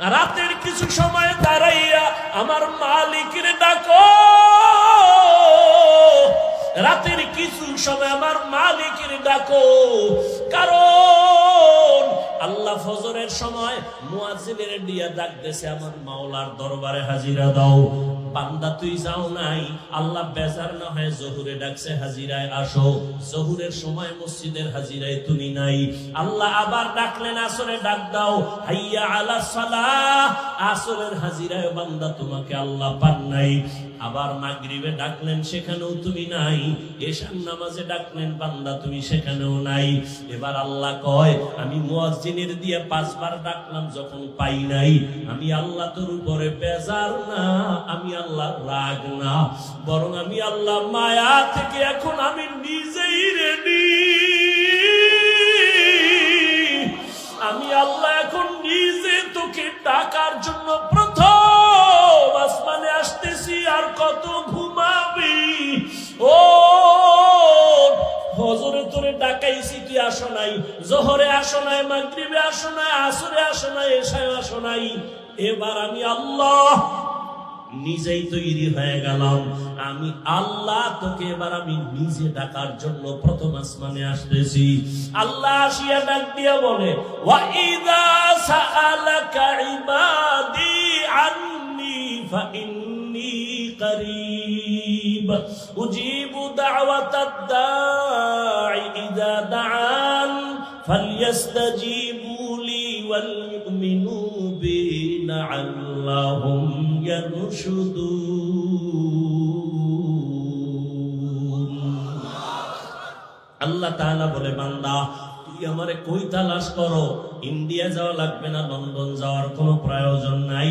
রাতের কিছু সময় দাঁড়াইয়া আমার মালিকের ডাকো। রাতের কিছু সময় আমার মালিকের ডাকো। কারণ আল্লাহ ফজরের সময় মুয়াজ্জিনের দিয়া ডাক দেছে, আমার মাওলার দরবারে হাজিরা দাও। বান্দা, তুই যাও নাই। আল্লাহ বেজার না হয় জহুরে ডাকছে, হাজিরায় আসো। জহুরের সময় মসজিদের হাজিরায় তুমি নাই। আল্লাহ আবার ডাকলেন, আসরে ডাক দাও। হাইয়া আলা সালাহ। আসরের হাজিরায় বান্দা, তোমাকে আল্লাহ পান নাই। আবার মাগরিবে ডাকলেন, সেখানেও তুমি নাই। এশান নামাজে ডাকলেন, বান্দা, তুমি সেখানেও নাই। এবার আল্লাহ কয়, আমি মুয়াজ্জিনের দিয়ে পাঁচবার ডাকলাম, যখন পাই নাই। আমি আল্লাহ তোর উপরে বেজার না, আমি আল্লাহ রাগ না। বরং আমি আল্লাহ মায়া থেকে এখন আমি নিজেই রেডি আসো নাই মাগরিবে আসো নাই আসরে আসো নাই এসায় আসো নাই এবার আমি আল্লাহ নিজেই তৈরি হয়ে গেলাম আমি আল্লাহ তোকে এবার আমি নিজে ডাকার জন্য প্রথম আসমানে আসতেছি আল্লাহ আসিয়া ডাক দিয়া বলে ওয়াইদা সাআলাকা ইবাদি আন্নি ফাইন্নি قريب أجيب دعوة الداع إذا دعان فليستجيبوا لي وليؤمنوا بي لعلهم يرشدون আল্লাহ তাআলা বলে বান্দা তুই আমারে কই তালাশ করো? ইন্ডিয়া যাওয়া লাগবে না, লন্ডন যাওয়ার কোনো প্রয়োজন নাই।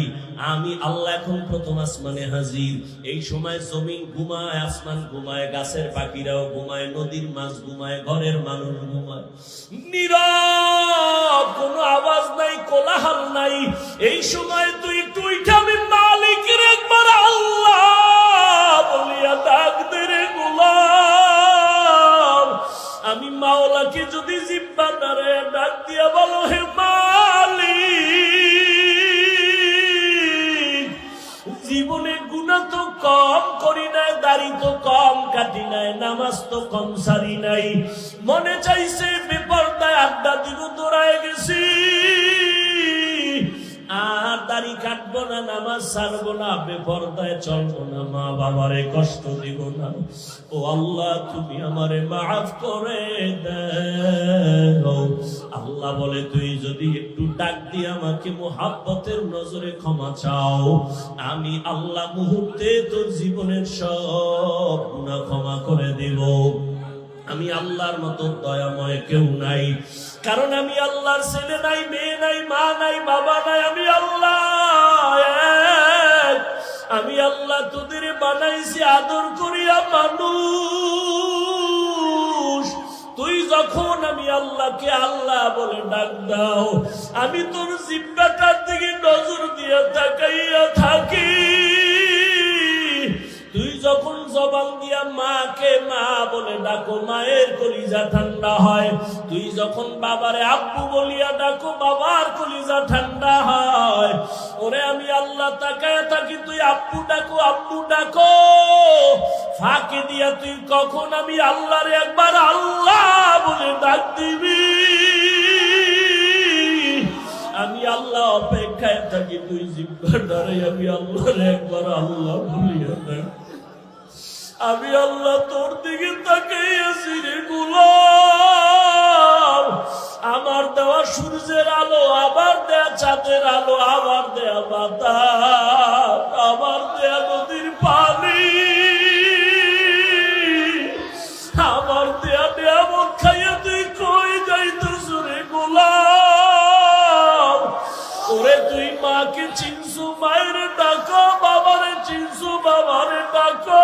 আমি আল্লাহ এখন প্রথম আসমানে হাজির। এই সময় জমিন ঘুমায়, আসমান ঘুমায়, গাছের পাখিরাও ঘুমায়, নদীর মাছ ঘুমায়, ঘরের মানুষ ঘুমায়। নীরব, কোনো আওয়াজ নাই, কোলাহল নাই। এই সময় তুই আমি মাওলাকে যদি জিব্বা নারে ডাক দিয়া বলো, হে মালি জীবনে গুণা তো কম করি নাই, দাড়ি তো কম কাটি নাই, নামাজ তো কম সারি নাই। মনে চাইছে বেপরদায় আড্ডা দিব দৌড়ায় গেছি আর দাড়ি কাটবো না, নামাজ ছাড়বো না, বেপরদায় চলবো না, মা বাবারে কষ্ট দিব না। ও আল্লাহ, তুমি আমারে মাফ করে আল্লাহ বলে, তুই যদি একটু ডাক দিয়ে আমাকে মোহাব্বতের নজরে ক্ষমা চাও, আমি আল্লাহ মুহূর্তে তোর জীবনের সব গুণা ক্ষমা করে দেব। আমি আল্লাহর মতো দয়াময় কেউ নাই। কারণ আমি আল্লাহর ছেলে নাই, মেয়ে নাই, মা নাই, বাবা নাই, আমি আল্লাহ আমি আল্লাহ তোদের বানাইছি আদর করিয়া মানুষ। তুই যখন আমি আল্লাহকে আল্লাহ বলে ডাক দাও, আমি তোর জিব্বাটার দিকে নজর দিয়ে তাকাইয়া থাকি। যখন জবান দিয়া মাকে মা বলে ডাকো, মায়ের কলিজা ঠান্ডা হয়। তুই যখন বাবারে আব্বু বলিয়া ডাকো, বাবার কলিজা ঠান্ডা হয়। ওরে আমি আল্লাহ তাকায় থাকি, তুই আব্বু ডাকো আব্বু ডাকো। ফাঁকি দিয়া তুই কখন আমি আল্লাহরে একবার আল্লাহ বলে ডাক দিবি? আমি আল্লাহ অপেক্ষায় থাকি, তুই জিব্বা ডরে আমি আল্লাহর একবার আল্লাহ বলিয়া ডাক আমি আল্লাহ তোর দিকে তাকাইয়াছি রে গোলাম। আমার দেওয়া সূর্যের আলো আবার দেয়া চাঁদের আলো আবার দেয়া বাতাস আবার দেয়া নদীর পানি। আমার দেয়া দেয়া মত খাইয়া তুই কই যাইতেছ রে গোলাম? ওরে তুই মাকে চিনছু, মায়ের ডাকো, বাবারে চিনছু, বাবারে ডাকো।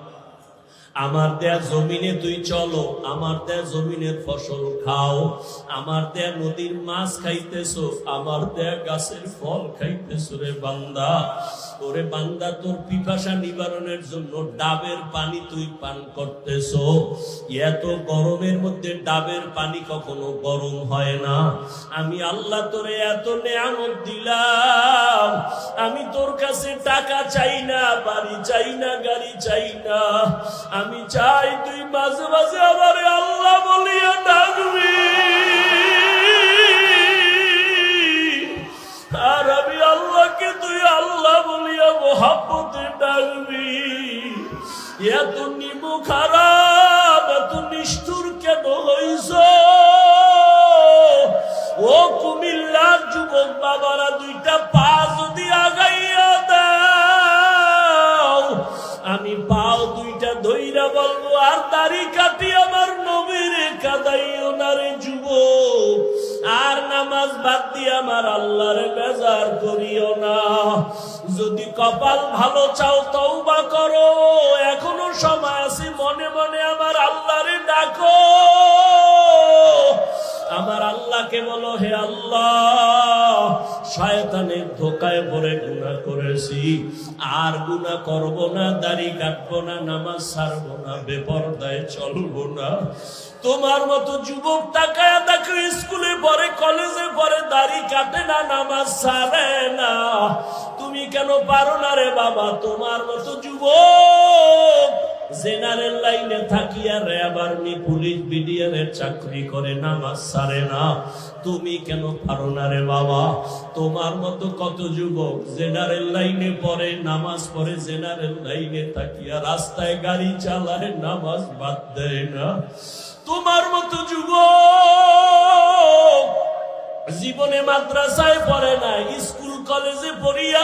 আমার দেয়া জমিনে তুই চলো, আমার দেয়া জমিনের ফসল খাও। আমার দেয়া নদীর মাছ খাইতেছো, আমার দেয়া গাছের ফল খাইতেছো রে বান্দা। ওরে বান্দা, তোর পিপাসা নিবারণের জন্য ডাবের পানি তুই পান করতেছো। এত গরমের মধ্যে ডাবের পানি কখনো গরম হয় না। আমি আল্লাহ তোরে এত নেয়ামত দিলাম। আমি তোর কাছে টাকা চাই না, বাড়ি চাই না, গাড়ি চাই না। আমি চাই তুই মাঝে মাঝে আমার আল্লাহ বলিয়া ডাকবি। আর আমি আল্লাহকে তুই আল্লাহ বলিয়া মোহাম্মতে ডাকবি। এত নিমু খারাপ, এত নিষ্ঠুর কেন হইছ ও কুমিল্লার যুবক বাবারা, দুইটা পা যদি আগাইয়া বাদ দিয়ে আমার আল্লাহর বেজার করিও না। যদি কপাল ভালো চাও তওবা করো। এখনও সময় আছে, মনে মনে আমার আল্লাহরে ডাকো। আমার আল্লাহকে বলো, হে আল্লাহ? শয়তানের ধোকায় পড়ে গুনাহ করেছি। আর গুনাহ করব না, দাড়ি কাটবো না, নামাজ ছাড়বো না, বেপরদায় চলবো না। তোমার মতো যুবক তাকায় দেখো, স্কুলে পরে কলেজে পরে দাড়ি কাটে না, নামাজ ছাড়ে না। তুমি কেন পারো না রে বাবা? তোমার মতো যুবক জেনারেল লাইনে থাকিয়া র্যাব আর্মি পুলিশ বিডিআর চাকরি করে? নামাজ সারে না। তুমি কেন পারো না রে বাবা? তোমার মতো কত যুবক জেনারেল লাইনে পড়ে, নামাজ পড়ে, জেনারেল লাইনে থাকিয়া রাস্তায় গাড়ি চালায়, নামাজ বাদ দেয় না। তোমার মতো যুবক জীবনে মাদ্রাসায় পড়ে না স্কুল কলেজে পড়িয়া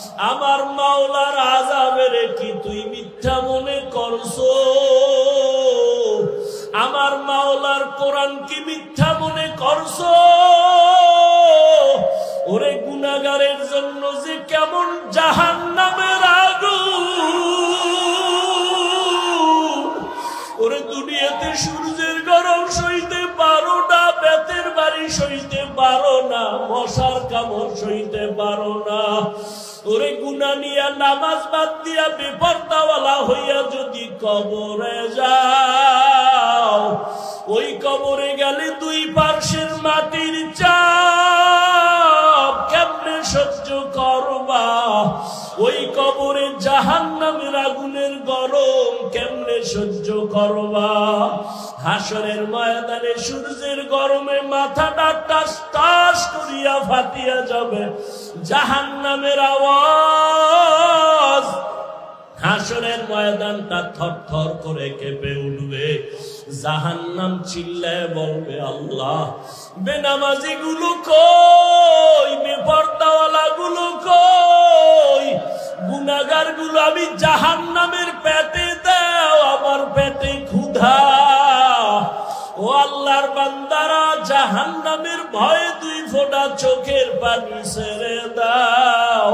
আমার মাওলার আজাবের কি তুই মিথ্যা মনে করছ? আমার মাওলার কোরআন কি মিথ্যা মনে করছ? ওরে গুনাগারের জন্য যে কেমন জাহান নামের আগুন ওরে দুনিয়াতে সূর্যের গরম সইতে পারো না, বেতের বাড়ি সইতে পারো না, মশার কামড় সইতে পারো না। ওরে গুনা নিয়া নামাজ বাদ দিয়া বেপর্দাওয়ালা হইয়া যদি কবরে যাও, ওই কবরে গেলে দুই পার্শ্বের মাটির চাপ জাহান নামের আগুনের গরম কেমনে সহ্য করবা? হাসরের ময়দানে সূর্যের গরমে মাথাটা টাস টাস করিয়া ফাটিয়া যাবে। আওয়াজ। হাসরের থর থর করে কেঁপে উঠবে। জাহান্নাম চিল্লায় বলবে, আল্লাহ বেনামাজি গুলো কই? বান্দারা জাহান্নামের ভয়ে দুই ফোঁটা চোখের পানি ছেড়ে দাও।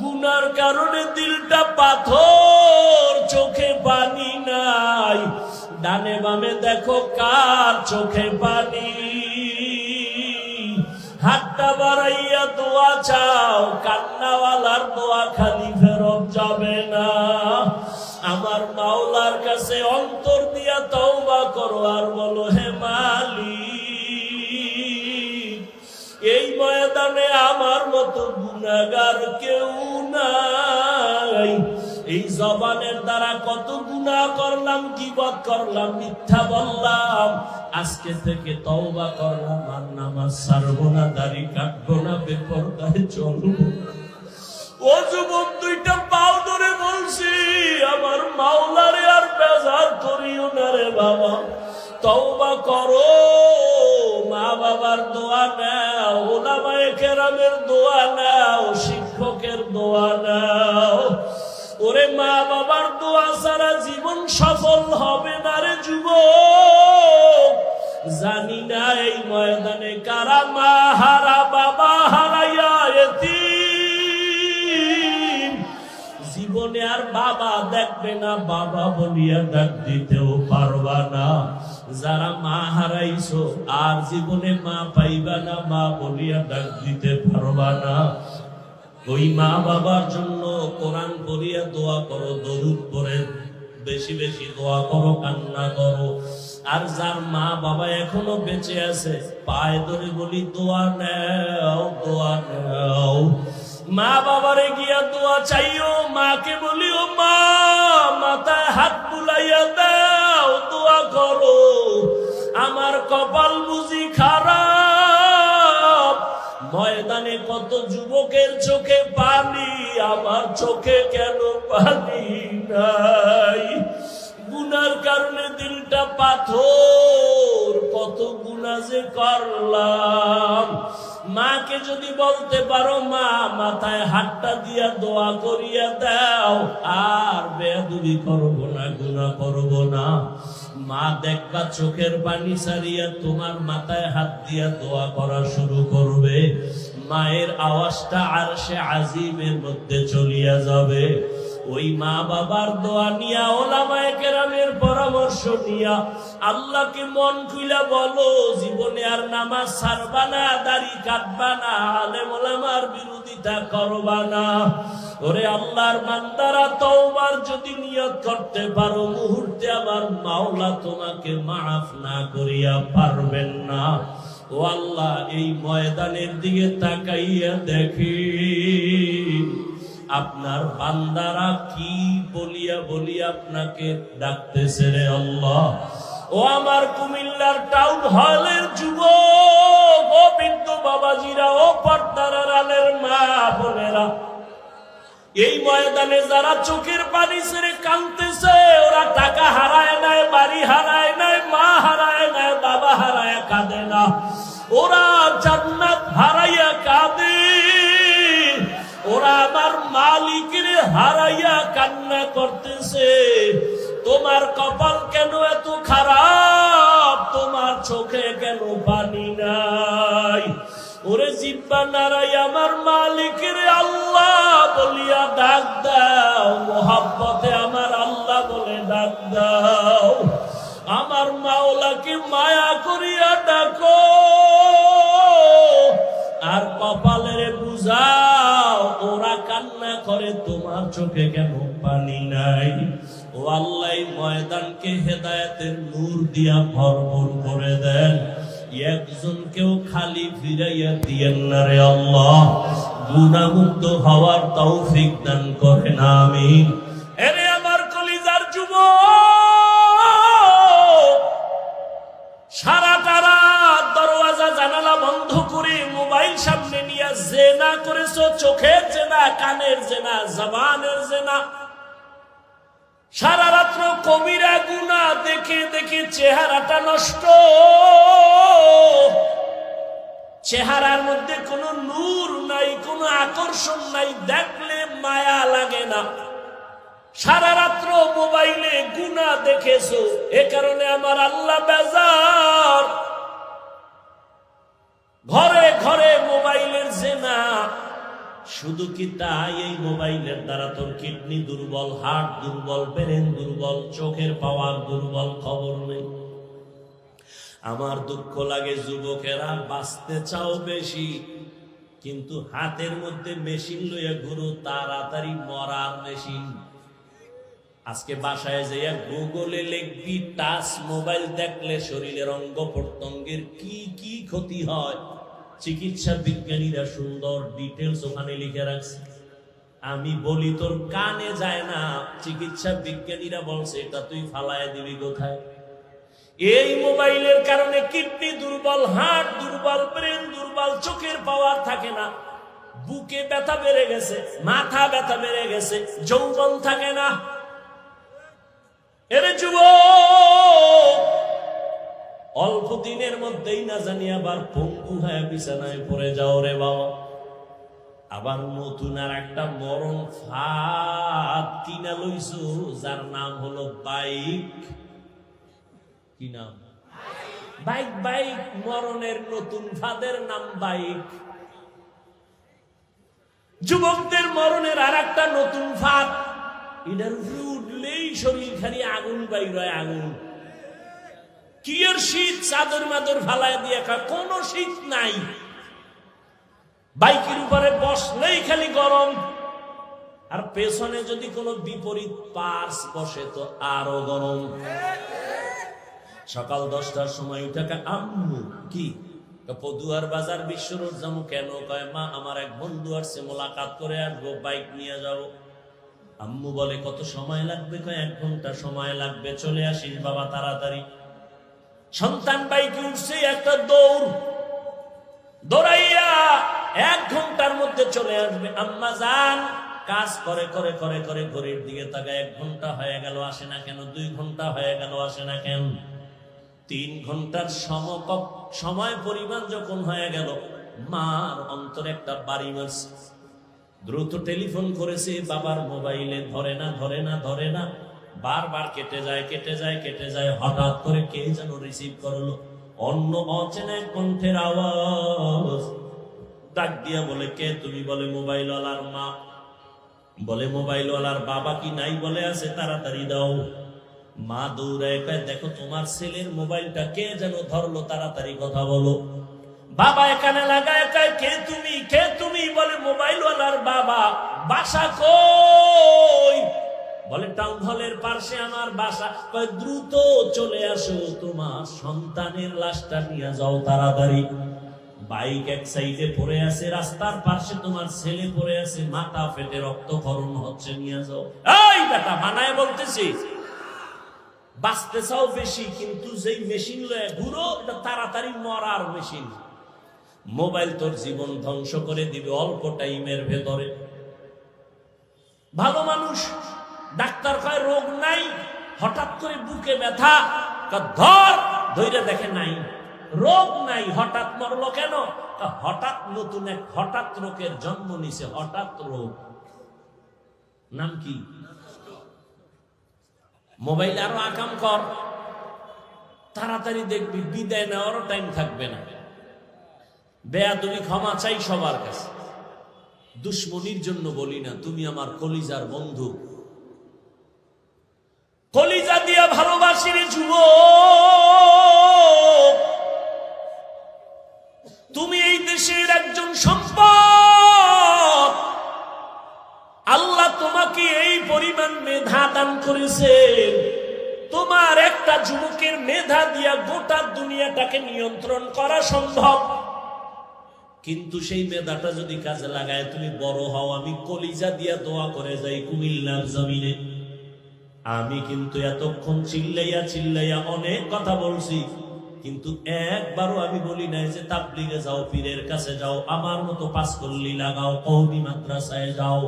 গুনার কারণে দিলটা পাথর, চোখে পানি নাই। ডানে বামে দেখো কার চোখে পানি। হাতটা বাড়াইয়া দোয়া চাও, কান্নাওয়ালার দোয়া খালি ফেরত যাবে না। আমার মাওলার কাছে অন্তর দিয়া তওবা করো আর বলো, হে মালিক, এই ময়দানে আমার মতো গুনাগার কেউ নাই। এই জবানের দ্বারা কত গুনাহ করলাম কিবত করলাম, মিথ্যা বললাম। আজকে থেকে তওবা করলাম আর নামাজ ছাড়বো না, দাড়ি কাটবো না, বেপরদায় চলবো ও যুবক, দুইটা আমার মাওলারে আর বেজার করিও না রে বাবা। তওবা করো, মা বাবার দোয়া নাও, ওলামায়ে কেরামের দোয়া নাও, শিক্ষকের দোয়া নাও। ওরে মা বাবার দোয়া ছাড়া জীবন সফল হবে না রে যুবক। জানি না এই ময়দানে কারা মা হারা, বাবা হারাইয়া এতিম। আর বাবা দেখবে না। বাবা বলিয়া ডাক দিতেও পারবা না। যারা মা হারাইছো, আর জীবনে মা পাইবা না, মা বলিয়া ডাক দিতে পারবা না। ওই মা বাবার জন্য কোরআন পড়িয়া দোয়া করো, দরুদ পড়ে। বেশি বেশি দোয়া করো, কান্না করো। আর যার মা বাবা এখনও বেঁচে আছে, পায়ে ধরে বলি, দোয়া নেও দোয়া নেও। মা বাবারে গিয়া দোয়া চাইও, মাকে বলি ও মা, মাথায় হাত বুলাইয়া দাও, দোয়া করো। আমার কপাল বুঝি খারাপ। ময়দানে কত যুবকের চোখে পানি, আমার চোখে কেন পানি নাই? গুনার কারণে দিলটা পাথর, কত গুণা যে করলাম। মাকে যদি বলতে পারো, মা, মাথায় হাতটা দিয়া দোয়া করিয়া দাও, আর বেদুবি করব না গুণা করব না। মা দেখবা চোখের পানি সারিয়া তোমার মাথায় হাত দিয়া দোয়া করা শুরু করবে। মায়ের আওয়াজটা আর সে আজিমের মধ্যে চলিয়া যাবে। ওই মা বাবার দোয়া নিয়া ওলামায়ে কেরামের পরামর্শ নিয়া আল্লাহকে মন খুইলা বলো, জীবনে আর নামাজ ছাড়বা না, দাড়ি কাটবা না, আলেম ওলামার বিরোধিতা করবা না। ওরে আল্লাহর মান্দারা তওবার যদি নিয়ত করতে পারো, মুহূর্তে আমার মাওলা তোমাকে মাফ না করিয়া পারবেন না। ও আল্লাহ, এই ময়দানের দিকে তাকাইয়া দেখি। আপনার বান্দারা কি বলিয়া বলিয়া আপনাকে ডাকতেছে রে আল্লাহ? ও আমার কুমিল্লার টাউন হলের যুবক, ও বিন্দু বাবাজিরা, ও মা বোনেরা, এই ময়দানে যারা চোখের পানি ছেড়ে কাঁদতেছে, ওরা টাকা হারায় নাই, বাড়ি হারায় নাই, মা হারায় নাই, বাবা হারায়, কাঁদে না। ওরা জান্নাত হারাইয়া কাঁদে। মালিকের হারাইয়া কান্না করতেছে। তোমার কপাল কেন এত খারাপ? তোমার চোখে কেন পানি নাই? ওরে জিব্বা নারাই আমার মালিকের আল্লাহ বলিয়া ডাক দাও। মোহাব্বতে আমার আল্লাহ বলে ডাক দাও। আমার মাওলাকে মায়া করিয়া ডাকো। আর কপালের বুঝাও চোখে কেন পানি নাই? ও আল্লাহ ময়দানকে হেদায়তের নূর দিয়া ভরপুর করে দেন। একজনকেও খালি ফিরাইয়া দিয়েন না রে আল্লাহ। গুণামুক্ত হওয়ার তৌফিক দান করেন আমি জেনা করেছ, চোখের জেনা, কানের জেনা, জবানের জেনা। সারা রাত্র কবিরা গুনা দেখে দেখে চেহারাটা নষ্ট। চেহারার মধ্যে কোনো নূর নাই, কোনো আকর্ষণ নাই, দেখলে মায়া লাগে না। সারা রাত্র মোবাইলে গুনা দেখেছ, এ কারণে আমার আল্লাহ বেজার। ঘরে ঘরে মোবাইলের জেনা। শুধু কি তাই এই মোবাইলের দ্বারা তোর কিডনি দুর্বল, হার্ট দুর্বল, ব্রেন দুর্বল, চোখের পাওয়ার দুর্বল খবর নেই? আমার দুঃখ লাগে যুবকেরা, বাঁচতে চাও বেশি, কিন্তু হাতের মধ্যে মেশিন লইয়া ঘুরো, তাড়াতাড়ি মরার মেশিন। আজকে বাসায় যাইয়া গুগলে লিখবি, টাচ মোবাইল দেখলে শরীরের অঙ্গ প্রত্যঙ্গের কি কি ক্ষতি হয়? চিকিৎসা বিজ্ঞানীরা সুন্দর ডিটেলস ওখানে লিখে রাখছে। আমি বলি, তোর কানে যায় না। চিকিৎসা বিজ্ঞানীরা বলছে, এটা তুই ফালায় দিবি কোথায়? এই মোবাইলের কারণে কিডনি দুর্বল হার্ট দুর্বল, ব্রেন দুর্বল, চোখের পাওয়ার থাকে না। বুকে ব্যথা বেড়ে গেছে, মাথা ব্যথা বেড়ে গেছে, যৌবন থাকে না। এরে যুব অল্প দিনের মধ্যেই না জানি আবার পঙ্গু হয়ে বিছানায় পড়ে যাও রে বাবা। আবার নতুন আর একটা মরণ ফাঁদ কিনা লইছো, যার নাম হলো বাইক। কি নাম? বাইক বাইক, মরণের নতুন ফাঁদের নাম বাইক। যুবকদের মরণের আর একটা নতুন ফাঁদ। এটার উঠলেই শরীর খালি আগুন বাইর হয়, আগুন। কি এর শীত চাদর মাদর ফালায় দিয়ে খা? কোনো শীত নাই। বাইকের উপরে বসলেই খালি গরম। আর পেছনে যদি কোনো বিপরীত পার্স বসে, তো আরও গরম। সকাল দশটার সময় উঠাকে আম্মু, কি? পদুয়ার বাজার বিশ্ব রোড কেন? কয়, মা, আমার এক বন্ধু আসছে, মোলাকাত করে আসব, বাইক নিয়ে যাব। আম্মু বলে, কত সময় লাগবে? কয়, এক ঘণ্টা সময় লাগবে, চলে আসিস বাবা, তাড়াতাড়ি। সন্তান বাইকে উঠছে একটা দৌড়। দৌড়াইয়া এক ঘণ্টার মধ্যে চলে আসবে। আম্মা যান, কাজ করে করে করে করে, ঘড়ির দিকে তাকায়। এক ঘণ্টা হয়ে গেল, আসে না কেন? দুই ঘণ্টা হয়ে গেল, আসে না কেন? তিন ঘণ্টার সমকক সময় পরিমাণ যখন হয়ে গেল, মার অন্তরে একটা বাড়ি মারছে দ্রুত টেলিফোন করেছে, বাবার মোবাইলে ধরে না ধরে না ধরে না। বারবার কেটে যায় কেটে যায় কেটে যায়, হঠাৎ করে কে যেন রিসিভ করল? অন্য অচেনা কণ্ঠের আওয়াজ। ডাক দিয়া বলে, কে তুমি? বলে, মোবাইলওয়ালার মা। বলে মোবাইল ওয়ালার বাবা কি নাই? বলে, আছে, তাড়াতাড়ি দাও। মা দৌড়ায় কয়, দেখো, তোমার ছেলের মোবাইলটা কে যেন ধরলো? তাড়াতাড়ি কথা বলো। বাবা এখানে লাগায় কয়, কে তুমি? কে তুমি? বলে, মোবাইলওয়ালার বাবা। বাসা কই? বলে টাউন হলের পাশে আমার বাসা। দ্রুত চলে আসো, তোমার সন্তানের লাশটা নিয়ে যাও তাড়াতাড়ি। বাইক এক সাইডে পড়ে আছে, রাস্তার পাশে তোমার ছেলে পড়ে আছে, মাথা ফেটে রক্তক্ষরণ হচ্ছে, নিয়ে যাও। এই বেটা, মানায় বলতেছি। বাঁচতে চাও বেশি, কিন্তু যেই মেশিন লয়ে ঘুরো, এটা তাড়াতাড়ি মরার মেশিন মোবাইল তোর জীবন ধ্বংস করে দিবে অল্প টাইমের ভেতরে। ভালো মানুষ ডাক্তার কয়, রোগ নাই, হঠাৎ করে বুকে ব্যথা ধর ধৈর্য দেখে নাই। রোগ নাই, হঠাৎ মরলো কেন? হঠাৎ নতুন এক হঠাৎ রোগের জন্ম নিছে, হঠাৎ রোগ। নাম কি? মোবাইল আরও আকাম কর। তাড়াতাড়ি দেখবি, বিদায় নেওয়ারও টাইম থাকবে না। বেয়া তুমি ক্ষমা চাই সবার কাছে। দুশ্মনির জন্য বলি না, তুমি আমার কলিজার বন্ধু। কলিজা দিয়া ভালোবাসি রে যুব তুমি এই দেশের একজন সম্পদ। আল্লাহ তোমাকে এই পরিমাণ মেধা দান করেছেন। তোমার একটা যুবকের মেধা দিয়া গোটা দুনিয়াটাকে নিয়ন্ত্রণ করা সম্ভব। কিন্তু সেই মেধাটা যদি কাজে লাগায়, তুমি বড় হও, আমি কলিজা দিয়া দোয়া করে যাই কুমিল্লার জমিনে। আমি কিন্তু এতক্ষণ চিল্লাইয়া চিল্লাইয়া অনেক কথা বলছি, কিন্তু একবারও আমি বলি নাই যে তাবলিগে যাও, পীরের কাছে যাও, আমার মতো পাস করলি লাগাও, কৌমি মাদ্রাসায় যাও।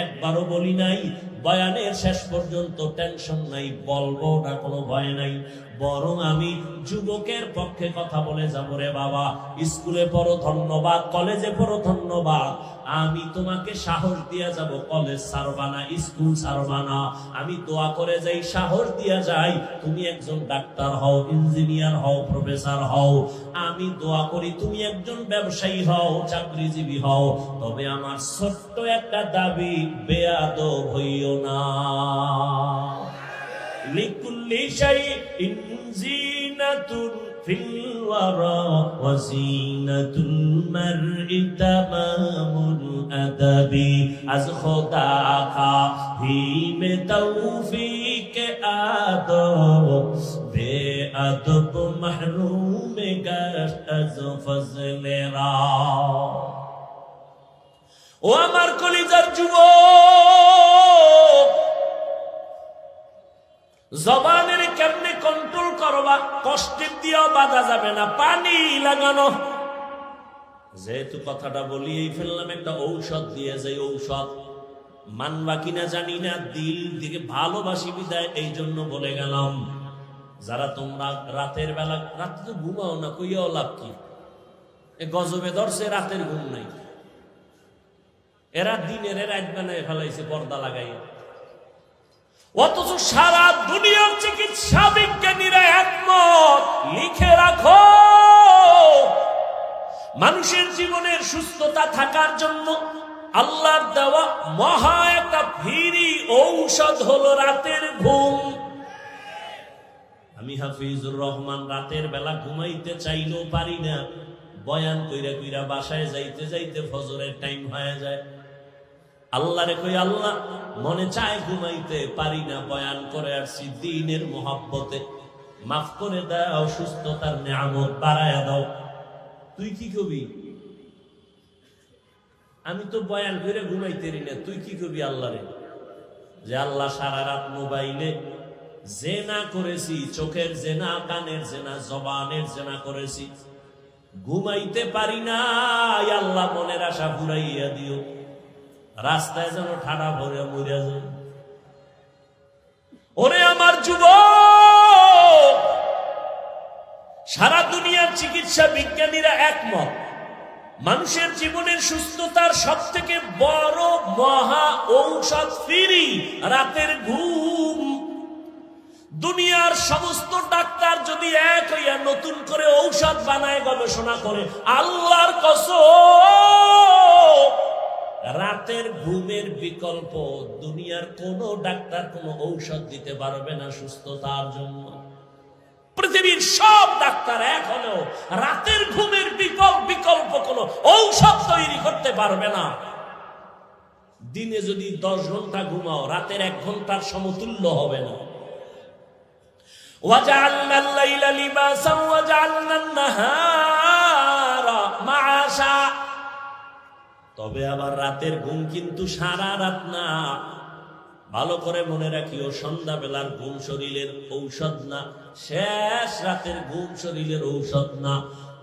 একবারও বলি নাই, বয়ানের শেষ পর্যন্ত টেনশন নাই, বলব না, কোনো ভয় নাই। বরং আমি যুবকের পক্ষে কথা বলে যাব রে বাবা। স্কুলে পড়ো, ধন্যবাদ। কলেজে পড়ো, ধন্যবাদ। আমি তোমাকে সাহস দিয়া যাব। কলেজ সারবানা স্কুল সারবানা আমি দোয়া করে যাই সাহস দিয়া যাই, তুমি একজন ডাক্তার হও, ইঞ্জিনিয়ার হও, প্রফেসর হও। আমি দোয়া করি তুমি একজন ব্যবসায়ী হও, চাকরিজীবী হও। তবে আমার ছোট্ট একটা দাবি বেয়াদ হইও না। লিকুল্লি শাই ইনজিনাতুন ফিল ওয়ারা ওয়াজিনাতুল মারই তামামুল আদাবি। আজ খোদা খা হিম তৌফিক আদব বে আদব মাহরুম গশত আজ ফজল রা। ও আমার কলিজার যুবক জবানের কেমনে কন্ট্রোল করবা? কষ্টের দিয়েও বাধা যাবে না। পানি লাগানো। যেহেতু কথাটা বলি এই ফেললাম, একটা ঔষধ দিয়ে যে ঔষধ। মানবা কিনা জানি না, দিল দিকে ভালোবাসি বিদায়, এই জন্য বলে গেলাম, যারা তোমরা রাতের বেলা, রাতে তো ঘুমাও না, কইয়াও লাভ কি? এ গজবে ধরছে, রাতের ঘুম নাই। এরা দিনের রাত বানায় ফেলাইছে, পর্দা লাগাইয়া। অথচ সারা দুনিয়ার চিকিৎসা বিজ্ঞানীরা একমত। লিখে রাখো। মানুষের জীবনের সুস্থতা থাকার জন্য আল্লাহর দেওয়া মহা একটা ফিরি ঔষধ হলো রাতের ঘুম। আমি হাফিজুর রহমান, রাতের বেলা ঘুমাইতে চাইলেও পারি না। বয়ান কইরা কইরা বাসায় যাইতে যাইতে ফজরের টাইম হয়ে যায়। আল্লাহরে কই, আল্লাহ, মনে চায় ঘুমাইতে পারি না, বয়ান করে আসছি দিনের মোহাব্বতে। মাফ করে দাও, সুস্থতার নিয়ামত বাড়ায় দাও। তুই কি কবি? আমি তো বয়ান করে ঘুমাইতে না, তুই কি কবি আল্লাহরে? যে আল্লাহ সারা রাত মোবাইলে জেনা করেছি, চোখের জেনা, কানের জেনা, জবানের জেনা করেছি। ঘুমাইতে পারি না আল্লাহ মনের আশা ঘুরাইয়া দিও। রাস্তায় যেন ঠাডা ভরে মরিয়া যায়। ওরে আমার যুব সারা দুনিয়ার চিকিৎসা বিজ্ঞানীরা একমত। মানুষের জীবনের সুস্থতার সব থেকে বড় মহা ঔষধ ফিরি, রাতের ঘুম। দুনিয়ার সমস্ত ডাক্তার যদি এক হইয়া নতুন করে ঔষধ বানায় গবেষণা করে, আল্লাহর কসম। রাতের ঘুমের বিকল্প দুনিয়ার কোন ডাক্তার কোন ঔষধ দিতে পারবে না সুস্থতার জন্য পৃথিবীর সব ডাক্তার এক হলেও রাতের ঘুমের বিকল্প বিকল্প কোন ঔষধ তৈরি করতে পারবে না দিনে যদি দশ ঘন্টা ঘুমাও রাতের এক ঘন্টার সমতুল্য হবে না وجعلنا الليل لباسا وجعلنا النهار معاشا তবে আবার রাতের ঘুম কিন্তু সারা রাত না। ভালো করে মনে রাখিও সন্ধ্যা বেলার ঘুম শরীরের ঔষধ না, শেষ রাতের ঘুম শরীরের ঔষধ না।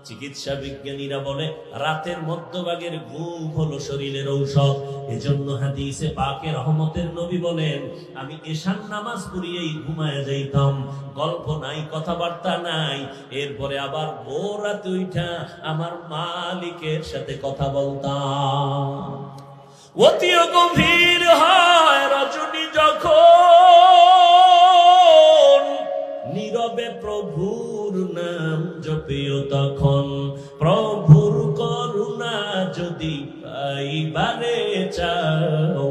চিকিৎসা বিজ্ঞানীরা বলে, রাতের মধ্যভাগের ঘুম হলো শরীরের ঔষধ। এজন্য হাদিসে পাকে রহমতের নবী বলেন, আমি এশান নামাজ পড়িয়েই ঘুমায় যাইতাম। গল্প নাই, কথাবার্তা নাই। এরপরে আবার ভোর রাতে উঠা আমার মালিকের সাথে কথা বলতাম। অতিও গভীর হয় রজনী যখন নীরবে প্রভুর নাম জপিও তখন প্রভুর করুণা যদি পাইবারে চাও,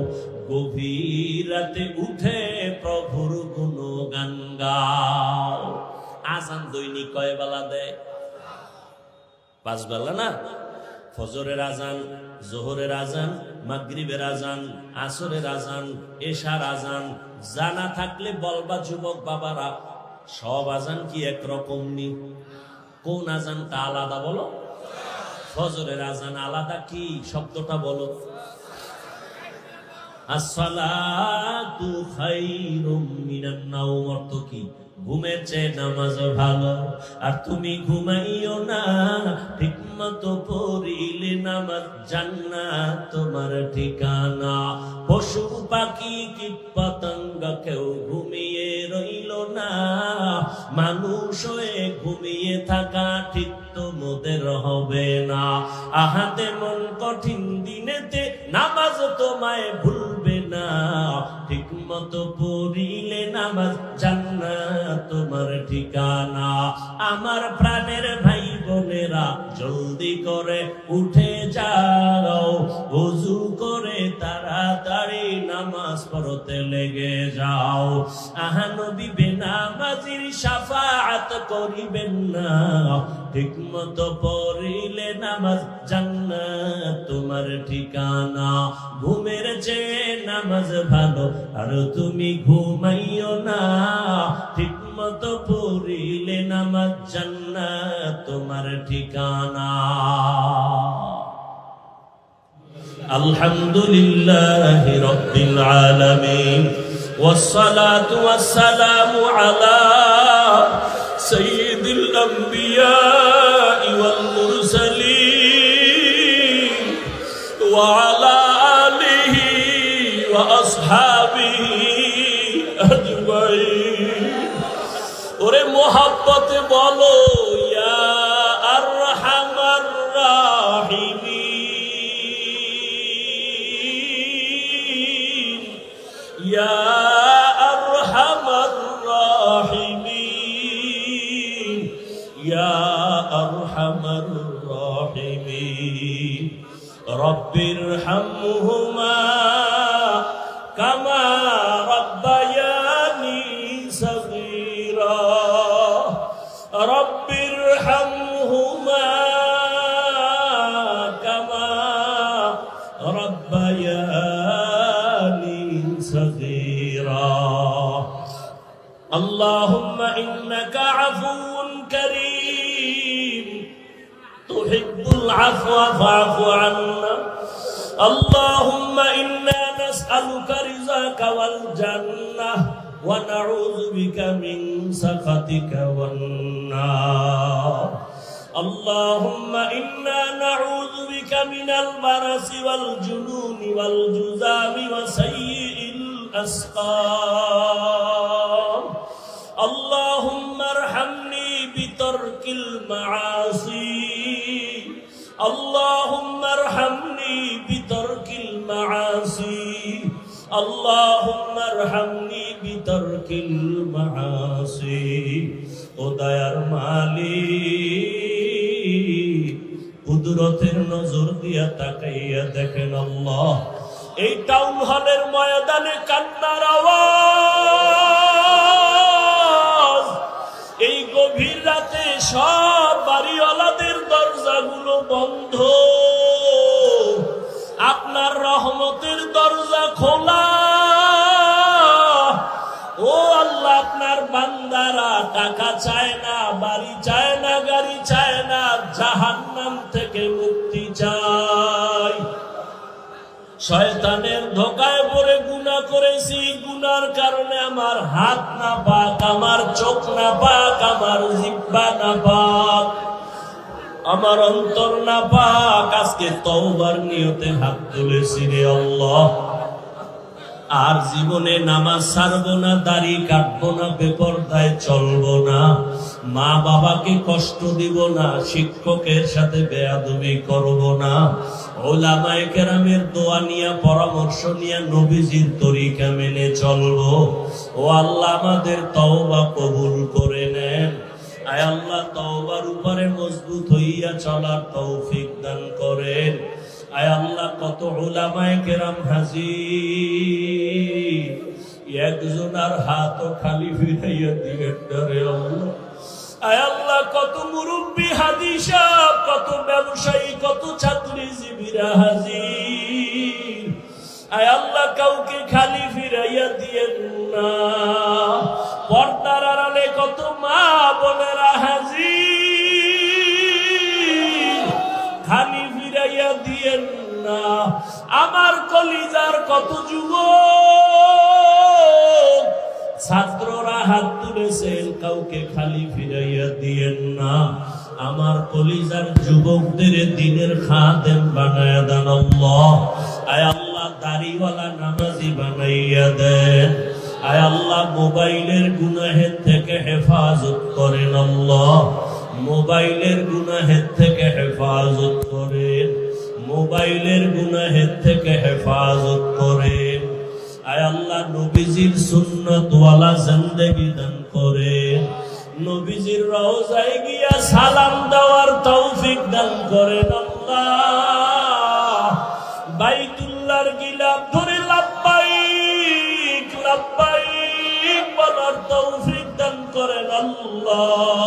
গভীর উঠে প্রভুর গুণগান গাও। আজান দৈনিক কয় বেলা দেয়? পাঁচ বেলা না? ফজরের আজান, জোহরের আজান, মাগরিবের আজান, আসরের আজান, এশার আজান, জানা থাকলে বলবা যুবক বাবারা, সব আজান কি একরকম নি কোন আজানটা আলাদা বলো? ফজরের আজান আলাদা কি? শব্দটা বলো। কি? আর তুমি ঘুমাইও না, ঠিক মতো পড়িলে নামাজ জান্নাত তোমার ঠিকানা। পশু পাখি কীট পতঙ্গ কেউ ঘুমিয়ে রইল না। মানুষ হয়ে ঘুমিয়ে থাকা ঠিক তোমাদের হবে না। আহাতে মন কঠিন দিনেতে নামাজ তোমায় ভুলবে না। ঠিক মতো পড়িলে নামাজ জান্নাত তোমার ঠিকানা। আমার প্রাণের ভাই মেয়েরা জলদি করে উঠে যাও, উজু করে তাড়াতাড়ি নামাজ পড়তে লেগে যাও। আহানবী বেনামাজির সাফাত করিবেন না। ঠিক মতো পড়িলে নামাজ জান্নাত তোমার ঠিকানা। ঘুমের চেয়ে নামাজ ভালো, আর তুমি ঘুমাইও না। ঠিক মতো পড়িলে নামাজ জান্নাত তোমার ঠিকানা الحمد لله رب العالمين والصلاة والسلام على سيد الأنبياء বলো। اللهم إنك عفو كريم. تحب العفو فاعف عنا. اللهم إنا نسألك رزاك والجنة ونعوذ بك من سخطك والنار. اللهم إنا نعوذ بك من البرس والجنون والجذام وسيء الأسقام. اللهم ارحمني بترك المعاصي اللهم ارحمني بترك المعاصي اللهم ارحمني بترك المعاصي ও দয়ার মালিক কুদরতের নজর দিয়া তাকাইয়া দেখেন আল্লাহ এই টাউন হলের ময়দানে কান্নার আওয়াজ সব বাড়িওয়ালাদের দরজাগুলো বন্ধ। আপনার রহমতের দরজা খোলা। ও আল্লাহ, আপনার বান্দারা টাকা চায় না, বাড়ি চায় না, গাড়ি শয়তানের ধোকায় পড়ে গুনা করেছি। গুনার কারণে আমার হাত না পাক, আমার চোখ না পাক, আমার জিব্বা না পাক, আমার অন্তর না পাক। আজকে তওবার নিয়তে হাত তুলেছি রে আল্লাহ। আর জীবনে নামাজ ছাড়বো না, দাড়ি কাটবো না, বেপরদায় চলবো না। মা বাবাকে কষ্ট দিব না, শিক্ষকের সাথে বেয়াদবি করব না। ওলামায়ে কেরামের দোয়া নিয়া, পরামর্শ নিয়া, নবীজির তরিকা মেনে চলবো। ও আল্লাহ আমাদের তওবা কবুল করে নেন। আয় আল্লাহ, তওবার উপরে মজবুত হইয়া চলার তৌফিক দান করেন। আয় আল্লাহ, কত ওলামায়ে কেরাম হাজির। একজনার হাত খালি ফিরাইয়া দিবেন না রে আল্লাহ। আয় আল্লাহ, কত মুরব্বী হাদিসা কত ব্যবসায়ী, কত ছাত্রীজীবীরা হাজির। আয় আল্লাহ, কাউকে খালি ফিরাইয়া দিয়েন না। পর্দার আড়ালে কত মা বোনেরা হাজির। ফিরাইয়া দিয়েন না। আমার কলিজার কত যুব ছাত্ররা হাত তুলেছেন, কাউকে খালি ফিরাইয়া দিয়েন না। আমার কলিজার যুবকদের দিনের খাদেম বানায়া দেন আয় আল্লাহ, দাড়িওয়ালা নামাজি বানাইয়া দেন। আয় আল্লাহ, মোবাইলের গুনাহের থেকে হেফাজত করেন আল্লাহ। মোবাইলের গুনাহের থেকে হেফাজত করেন। মোবাইলের গুনাহের থেকে হেফাজত করে। আয় আল্লাহ, নবীজির সুন্নত ওয়ালা জিন্দেগি দান করে। নবীজির রওজায় গিয়া সালাম দেওয়ার তৌফিক দান করেন আল্লাহ। বাইতুল্লাহর গিলাপ ধরে লাব্বাইক লাব্বাইক বলার তৌফিক দান করেন আল্লাহ।